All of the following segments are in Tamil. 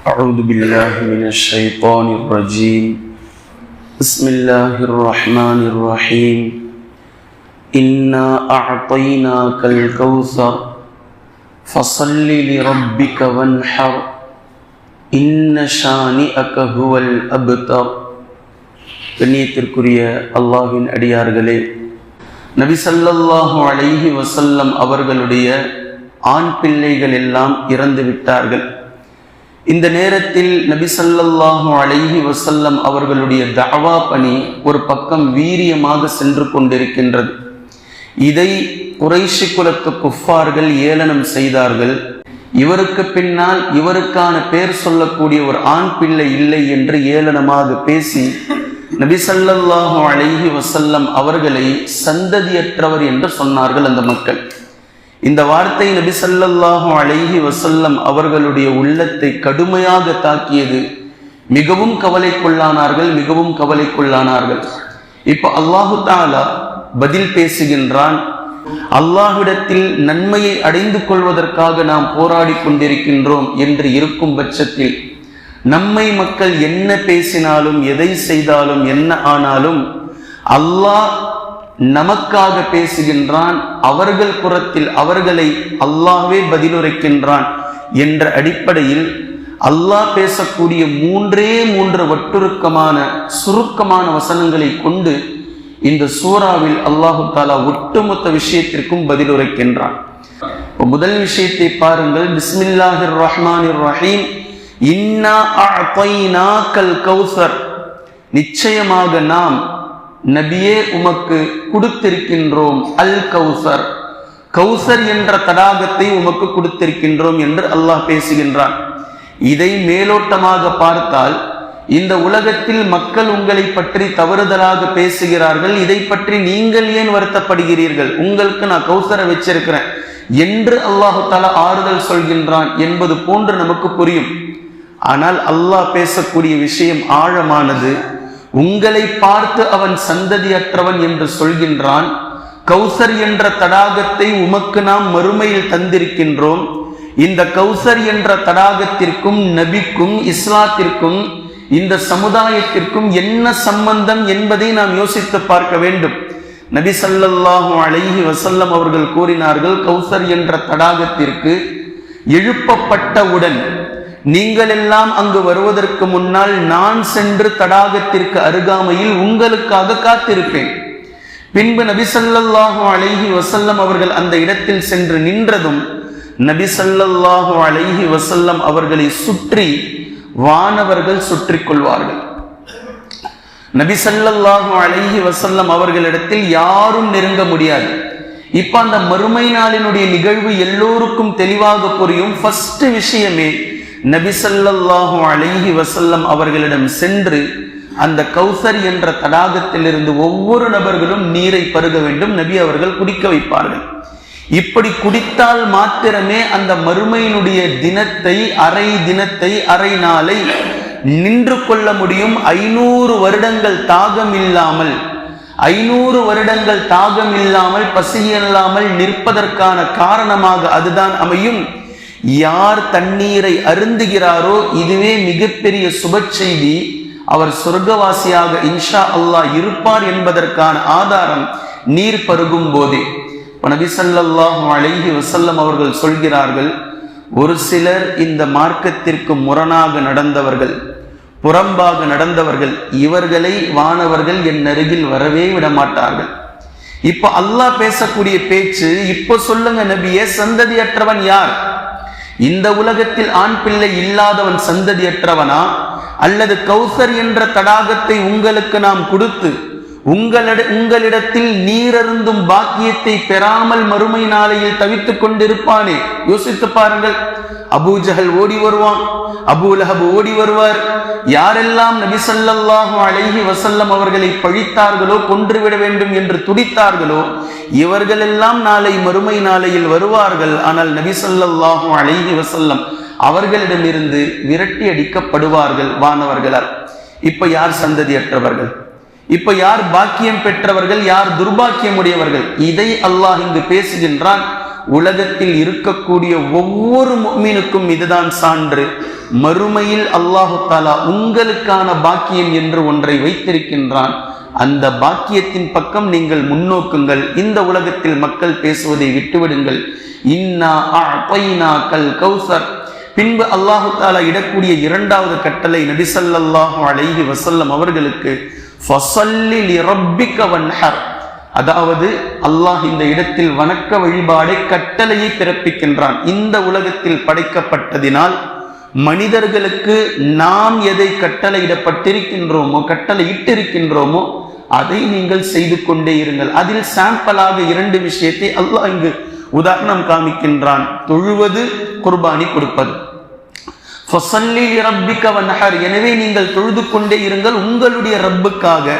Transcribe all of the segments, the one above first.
أعوذ بالله من الشيطان الرجيم بسم الله الرحمن الرحيم إنا أعطيناك الكوثر فصل لربك وانحر إن شانئك هو الأبتر கண்ணியத்திற்குரிய அல்லாஹின் அடியார்களே நபி ஸல்லல்லாஹு அலைஹி வஸல்லம் அவர்களுடைய ஆண் பிள்ளைகள் எல்லாம் இறந்து விட்டார்கள் இந்த நேரத்தில் நபி ஸல்லல்லாஹு அலைஹி வசல்லம் அவர்களுடைய தாவா பணி ஒரு பக்கம் வீரியமாக சென்று கொண்டிருக்கின்றது. இதை குறைஷி குலத்து குஃபார்கள் ஏளனம் செய்தார்கள். இவருக்கு பின்னால் இவருக்கான பேர் சொல்லக்கூடிய ஒரு ஆண் பிள்ளை இல்லை என்று ஏளனமாக பேசி நபி ஸல்லல்லாஹு அலைஹி வசல்லம் அவர்களை சந்ததியற்றவர் என்று சொன்னார்கள் அந்த மக்கள். இந்த வார்த்தை நபி ஸல்லல்லாஹு அலைஹி வசல்லம் அவர்களுடைய உள்ளத்தை கடுமையாக தாக்கியது. மிகவும் கவலைக்குள்ளானார்கள் மிகவும் கவலைக்குள்ளானார்கள். இப்போ அல்லாஹு தாலா பதில் பேசுகின்றான். அல்லாஹ்விடத்தில் நன்மையை அடைந்து கொள்வதற்காக நாம் போராடி கொண்டிருக்கின்றோம் என்று இருக்கும் பட்சத்தில் நம்மை மக்கள் என்ன பேசினாலும் எதை செய்தாலும் என்ன ஆனாலும் அல்லாஹ் நமக்காக பேசுகின்றான் அவர்கள் புறத்தில் அவர்களை அல்லாவே பதிலுரைக்கின்றான் என்ற அடிப்படையில் அல்லாஹ் பேசக்கூடிய மூன்றே மூன்று வட்டுருக்கமான சுருக்கமான வசனங்களை கொண்டு இந்த சூறாவில் அல்லாஹு தாலா ஒட்டுமொத்த விஷயத்திற்கும் பதிலுரைக்கின்றான். முதல் விஷயத்தை பாருங்கள். பிஸ்மில்லாஹிர் ரஹ்மானிர் ரஹீம் இன்னா கல் கௌசர். நிச்சயமாக நாம் நபியே உமக்கு கொடுத்திருக்கின்றோம் அல் கௌசர். கௌசர் என்ற தடாகத்தை உமக்கு கொடுத்திருக்கின்றோம் என்று அல்லாஹ் பேசுகின்றான். இதை மேலோட்டமாக பார்த்தால் இந்த உலகத்தில் மக்கள் உங்களை பற்றி தவறுதலாக பேசுகிறார்கள் இதை பற்றி நீங்கள் ஏன் வருத்தப்படுகிறீர்கள்? உங்களுக்கு நான் கௌசரை வச்சிருக்கிறேன் என்று அல்லாஹு தாலா ஆறுதல் சொல்கின்றான் என்பது போன்று நமக்கு புரியும். ஆனால் அல்லாஹ் பேசக்கூடிய விஷயம் ஆழமானது. உங்களை பார்த்து அவன் சந்ததியற்றவன் என்று சொல்கின்றான். கௌசர் என்ற தடாகத்தை உமக்கு நாம் மறுமையில் தந்திருக்கின்றோம். இந்த கௌசர் என்ற தடாகத்திற்கும் நபிக்கும் இஸ்லாத்திற்கும் இந்த சமுதாயத்திற்கும் என்ன சம்பந்தம் என்பதை நாம் யோசித்து பார்க்க வேண்டும். நபி ஸல்லல்லாஹு அலைஹி வசல்லம் அவர்கள் கூறினார்கள் கௌசர் என்ற தடாகத்திற்கு எழுப்பப்பட்டவுடன் நீங்கள் எல்லாம் அங்கு வருவதற்கு முன்னால் நான் சென்று தடாகத்திற்கு அருகாமையில் உங்களுக்காக காத்திருப்பேன். பின்பு நபி ஸல்லல்லாஹு அலைஹி வசல்லம் அவர்கள் அந்த இடத்தில் சென்று நின்றதும் நபி ஸல்லல்லாஹு அலைஹி வசல்லம் அவர்களை சுற்றி வானவர்கள் சுற்றி கொள்வார்கள். நபி ஸல்லல்லாஹு அலைஹி வசல்லம் அவர்களிடத்தில் யாரும் நெருங்க முடியாது. இப்ப அந்த மறுமை நாளினுடைய நிகழ்வு எல்லோருக்கும் தெளிவாக புரியும். ஃபர்ஸ்ட் விஷயமே நபி ஸல்லல்லாஹு அலைஹி வசல்லம் அவர்களிடம் சென்று அந்த கௌசர் என்ற தடாகத்திலிருந்து ஒவ்வொரு நபர்களும் நீரை பருக வேண்டும் நபி அவர்கள் குடிக்க வைப்பார்கள். இப்படி குடித்தால் மாத்திரமே அந்த மறுமையினுடைய தினத்தை அரை தினத்தை அரை நாளை நின்று கொள்ள முடியும். ஐநூறு வருடங்கள் தாகம் இல்லாமல் ஐநூறு வருடங்கள் தாகம் இல்லாமல் பசி இல்லாமல் நிற்பதற்கான காரணமாக அதுதான் அமையும். யார் தண்ணீரை அருந்துகிறாரோ இதுவே மிகப்பெரிய சுப செய்தி. அவர் சொர்க்கவாசியாக இன்ஷா அல்லாஹ் இருப்பார் என்பதற்கான ஆதாரம் நீர் பருகும் போதே. நபி அழகி அலைஹி அவர்கள் சொல்கிறார்கள் ஒரு சிலர் இந்த மார்க்கத்திற்கு முரணாக நடந்தவர்கள் புறம்பாக நடந்தவர்கள் இவர்களை வானவர்கள் என் அருகில் வரவே விட மாட்டார்கள் இப்ப அல்லாஹ் பேசக்கூடிய பேச்சு இப்ப சொல்லுங்க நபியே சந்ததியற்றவன் யார்? இந்த உலகத்தில் ஆண் பிள்ளை இல்லாதவன் சந்ததியற்றவனா? அல்லது கௌசர் என்ற தடாகத்தை உங்களுக்கு நாம் கொடுத்து உங்களிட உங்களிடத்தில் நீரருந்தும் பாக்கியத்தை பெறாமல் மறுமை நாளையில் தவித்துக் கொண்டிருப்பானே? யோசித்து பாருங்கள். அபூஜஹல் ஓடி வருவான். அபூலஹப் ஓடி வருவார். யாரெல்லாம் நபிசல்லாஹு அழகி வசல்லம் அவர்களை பழித்தார்களோ கொன்றுவிட வேண்டும் என்று துடித்தார்களோ இவர்களெல்லாம் நாளை மறுமை நாளையில் வருவார்கள். ஆனால் நபிசல்லாஹு அழகி வசல்லம் அவர்களிடமிருந்து விரட்டி அடிக்கப்படுவார்கள் வானவர்களால். இப்ப யார் சந்ததியற்றவர்கள்? இப்ப யார் பாக்கியம் பெற்றவர்கள்? யார் துர்பாக்கியம் உடையவர்கள்? இதை அல்லாஹ் இங்கு பேசுகின்றான். உலகத்தில் இருக்கக்கூடிய ஒவ்வொரு மீனுக்கும் இதுதான் சான்று. மறுமையில் அல்லாஹு தாலா உங்களுக்கான பாக்கியம் என்று ஒன்றை வைத்திருக்கின்றான். அந்த பாக்கியத்தின் பக்கம் நீங்கள் முன்னோக்குங்கள். இந்த உலகத்தில் மக்கள் பேசுவதை விட்டுவிடுங்கள். இன்னா கல் கௌசர். பின்பு அல்லாஹு தாலா இடக்கூடிய இரண்டாவது கட்டளை நபிசல்லாஹு அலைஹி வசல்லம் அவர்களுக்கு அதாவது அல்லாஹ் இந்த இடத்தில் வணக்க வழிபாடை கட்டளையை பிறப்பிக்கின்றான். இந்த உலகத்தில் படைக்கப்பட்டதினால் மனிதர்களுக்கு நாம் எதை கட்டளையிடப்பட்டிருக்கின்றோமோ கட்டளையிட்டிருக்கின்றோமோ அதை நீங்கள் செய்து கொண்டே இருங்கள். அதில் சாம்பிளாக இரண்டு விஷயத்தை அல்லாஹ் இங்கு உதாரணம் காமிக்கின்றான். தொழுவது குர்பானி கொடுப்பது. எனவே நீங்கள் தொழுது கொண்டே இருங்கள். உங்களுடைய ரப்புக்காக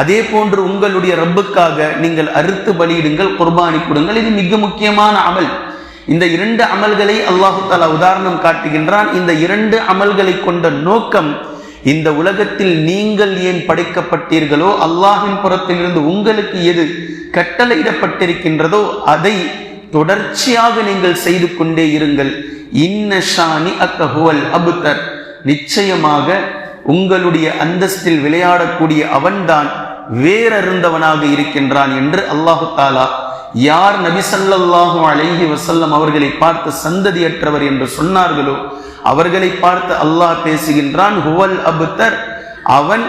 அதே போன்று உங்களுடைய ரப்புக்காக நீங்கள் அறுத்து பலியிடுங்கள் குர்பானி கொடுங்கள். இது மிக முக்கியமான அமல். இந்த இரண்டு அமல்களை அல்லாஹு தாலா உதாரணம் காட்டுகின்றான். இந்த இரண்டு அமல்களை கொண்ட நோக்கம் இந்த உலகத்தில் நீங்கள் ஏன் படைக்கப்பட்டீர்களோ அல்லாஹின் புறத்திலிருந்து உங்களுக்கு எது கட்டளையிடப்பட்டிருக்கின்றதோ அதை தொடர்ச்சியாக நீங்கள் செய்து கொண்டே இருங்கள். இன்னஷானி அக்கஹுவல் அபுத்தர். நிச்சயமாக உங்களுடைய அந்தஸ்தில் விளையாடக்கூடிய அவன்தான் வேறறிந்தவனாக இருக்கின்றான் என்று அல்லாஹு தாலா யார் நபிசல்லாஹு அழகி வசல்லம் அவர்களை பார்த்து சந்ததியற்றவர் என்று சொன்னார்களோ அவர்களை பார்த்து அல்லாஹ் பேசுகின்றான் ஹுவல் அபுத்தர் அவன்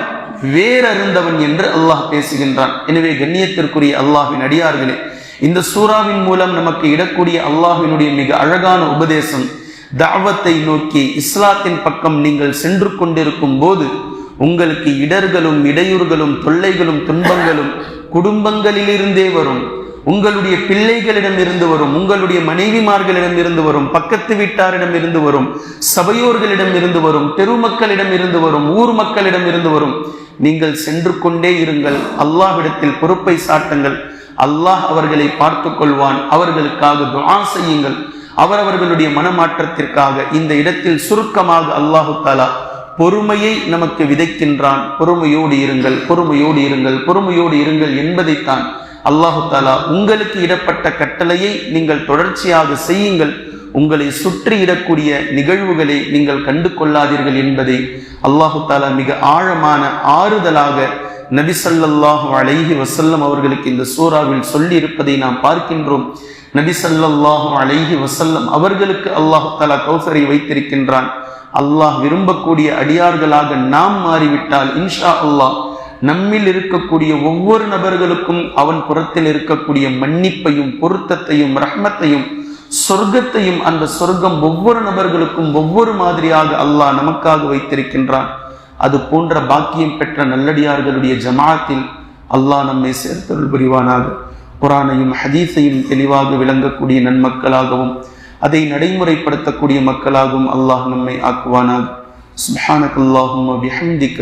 வேறறிந்தவன் என்று அல்லாஹ் பேசுகின்றான். எனவே கண்ணியத்திற்குரிய அல்லாஹின் அடியார்களே இந்த சூறாவின் மூலம் நமக்கு இடக்கூடிய அல்லாஹினுடைய மிக அழகான உபதேசம் தாவத்தை நோக்கி இஸ்லாத்தின் பக்கம் நீங்கள் சென்று கொண்டிருக்கும் போது உங்களுக்கு இடர்களும் இடையூறுகளும் தொல்லைகளும் துன்பங்களும் குடும்பங்களிலிருந்தே வரும். உங்களுடைய பிள்ளைகளிடம் இருந்து வரும் உங்களுடைய மனைவிமார்களிடம் இருந்து வரும் பக்கத்து வீட்டாரிடம் இருந்து வரும் சபையோர்களிடம் இருந்து வரும் தெருமக்களிடம் இருந்து வரும் ஊர் மக்களிடம் இருந்து வரும். நீங்கள் சென்று கொண்டே இருங்கள். அல்லாஹ்விடத்தில் பொறுப்பை சாட்டுங்கள். அல்லாஹ் அவர்களை பார்த்து கொள்வான் அவர்களுக்காக துவா செய்யுங்கள். அவரவர்களுடைய மனமாற்றத்திற்காக இந்த இடத்தில் சுருக்கமாக அல்லாஹு தாலா பொறுமையை நமக்கு விதைக்கின்றான். பொறுமையோடு இருங்கள் பொறுமையோடு இருங்கள் பொறுமையோடு இருங்கள் என்பதைத்தான் அல்லாஹு தாலா உங்களுக்கு இடப்பட்ட கட்டளையை நீங்கள் தொடர்ச்சியாக செய்யுங்கள். உங்களை சுற்றி இடக்கூடிய நிகழ்வுகளை நீங்கள் கண்டு கொள்ளாதீர்கள் என்பதை அல்லாஹு தாலா மிக ஆழமான ஆறுதலாக நபிசல்லாஹு அலைஹி வசல்லம் அவர்களுக்கு இந்த சூறாவில் சொல்லி இருப்பதை நாம் பார்க்கின்றோம். நபிசல்லாஹு அலைஹி வசல்லம் அவர்களுக்கு அல்லாஹு தாலா கௌசரை வைத்திருக்கின்றான். அல்லாஹ் விரும்பக்கூடிய அடியார்களாக நாம் மாறிவிட்டால் இன்ஷா அல்லாஹ் நம்மில் இருக்கக்கூடிய ஒவ்வொரு நபர்களுக்கும் அவன் புறத்தில் இருக்கக்கூடிய மன்னிப்பையும் பொருத்தத்தையும் ரஹ்மத்தையும் சொர்க்கத்தையும் அந்த சொர்க்கம் ஒவ்வொரு நபர்களுக்கும் ஒவ்வொரு மாதிரியாக அல்லாஹ் நமக்காக வைத்திருக்கின்றான். அது போன்ற பாக்கியம் பெற்ற நல்லடியார்களுடைய ஜமாத்தில் அல்லாஹ் நம்மை சேர்த்தருள் புரிவானாக. குரானையும் ஹதீஸையும் தெளிவாக விளங்கக்கூடிய நன்மக்களாகவும் அதை நடைமுறைப்படுத்தக்கூடிய மக்களாகவும் அல்லாஹ் நம்மை ஆக்குவானாக. சுப்ஹானக் அல்லாஹும் பிஹம்திக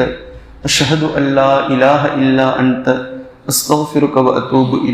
அஷஹது அல்லா இலாஹ இல்லா அன்த. அஸ்தக்ஃபிருக வ அத்தூபு